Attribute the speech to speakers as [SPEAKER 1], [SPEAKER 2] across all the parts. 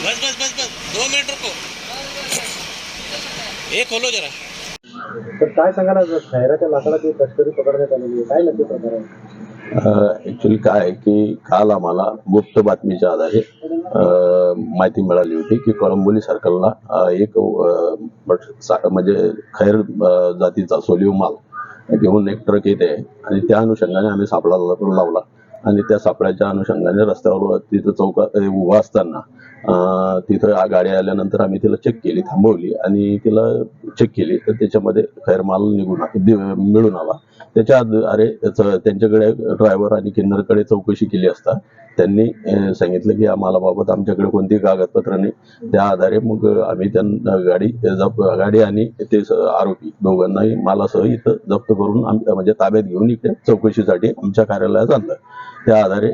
[SPEAKER 1] बस बस बस बस। दो minute रुको। हे खोलो जरा।
[SPEAKER 2] तर काय सांगाल आज खैराच्या लाकडाची तस्करी पकडण्यात आलेली आहे? काय नक्की प्रकार आहे?
[SPEAKER 3] ऍक्च्युली काय की काल आम्हाला गुप्त बातमीच्या आधारे माहिती मिळाली होती की कळंबोली सर्कलला एक म्हणजे खैर जातीचा सोलिव माल घेऊन एक ट्रक येते आणि त्या अनुषंगाने आम्ही सापळा लावला. आणि त्या सापळ्याच्या अनुषंगाने रस्त्यावर तिथं चौकात उभा असताना तिथं गाडी आल्यानंतर आम्ही तिला चेक केली थांबवली आणि तिला चेक केली. तर त्याच्यामध्ये खैर माल निघून मिळून आला. त्याच्या अरे त्यांच्याकडे ड्रायव्हर आणि किन्नरकडे चौकशी केली असता. त्यांनी सांगितलं की आम्हाला बाबत आमच्याकडे कोणती कागदपत्र नाही. त्या आधारे मग आम्ही त्यांना गाडी जप गाडी आणि ते आरोपी दोघांनाही मालासह इथं जप्त करून म्हणजे ताब्यात घेऊन इथे चौकशीसाठी आमच्या कार्यालयात आणलं. त्या आधारे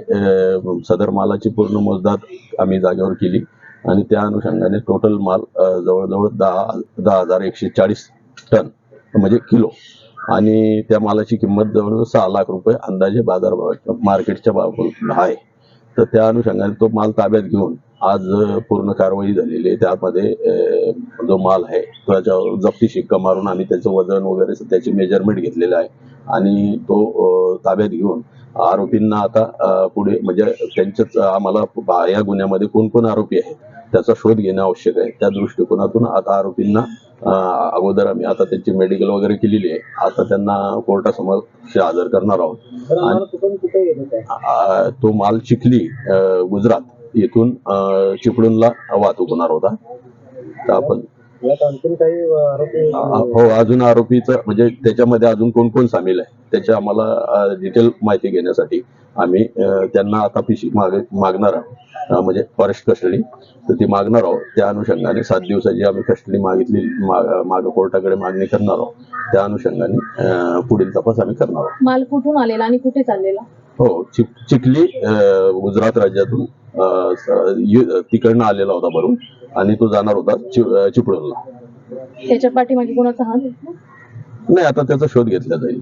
[SPEAKER 3] सदर मालाची पूर्ण मोजदाद आम्ही जागेवर केली. आणि त्या अनुषंगाने टोटल माल जवळजवळ दहा दहा हजार एकशे चाळीस टन म्हणजे किलो. आणि त्या मालाची किंमत जवळजवळ सहा लाख रुपये अंदाजे बाजारभाव मार्केटच्या भाव आहे. तर त्या अनुषंगाने तो माल ताब्यात घेऊन आज पूर्ण कारवाई झालेली आहे. त्यामध्ये जो माल आहे त्याच्यावर जप्ती शिक्का मारून आम्ही त्याचं वजन वगैरे त्याचे मेजरमेंट घेतलेलं आहे. आणि तो ताब्यात घेऊन आरोपींना आता पुढे म्हणजे त्यांच्याच आम्हाला या गुन्ह्यामध्ये कोण कोण आरोपी आहेत त्याचा शोध घेणं आवश्यक आहे. त्या दृष्टिकोनातून आता आरोपींना अगोदर आम्ही आता त्यांची मेडिकल वगैरे केलेली आहे. आता त्यांना कोर्टासमोर हजर करणार आहोत. तो माल चिखली गुजरात येथून चिपळूणला वाहतूक होणार होता. तर आपण
[SPEAKER 2] काही आरोपी
[SPEAKER 3] हो अजून आरोपीचं म्हणजे त्याच्यामध्ये अजून कोण कोण सामील आहे त्याची आम्हाला डिटेल माहिती घेण्यासाठी आम्ही त्यांना आता पिशी माग मागणार आहोत. म्हणजे फॉरेस्ट कस्टडी तर ती मागणार आहोत. त्या अनुषंगाने सात दिवसाची आम्ही कस्टडी मागितली माग कोर्टाकडे मागणी करणार आहोत. त्या अनुषंगाने पुढील तपास आम्ही करणार आहोत.
[SPEAKER 4] माल कुठून आलेला आणि कुठे चाललेला?
[SPEAKER 3] हो चिखली गुजरात राज्यातून तिकडनं आलेला होता भरून आणि तो जाणार होता चिपळूणला
[SPEAKER 4] त्याच्या पाठीमागे कोणाचा हात?
[SPEAKER 3] नाही आता त्याचा शोध घेतला जाईल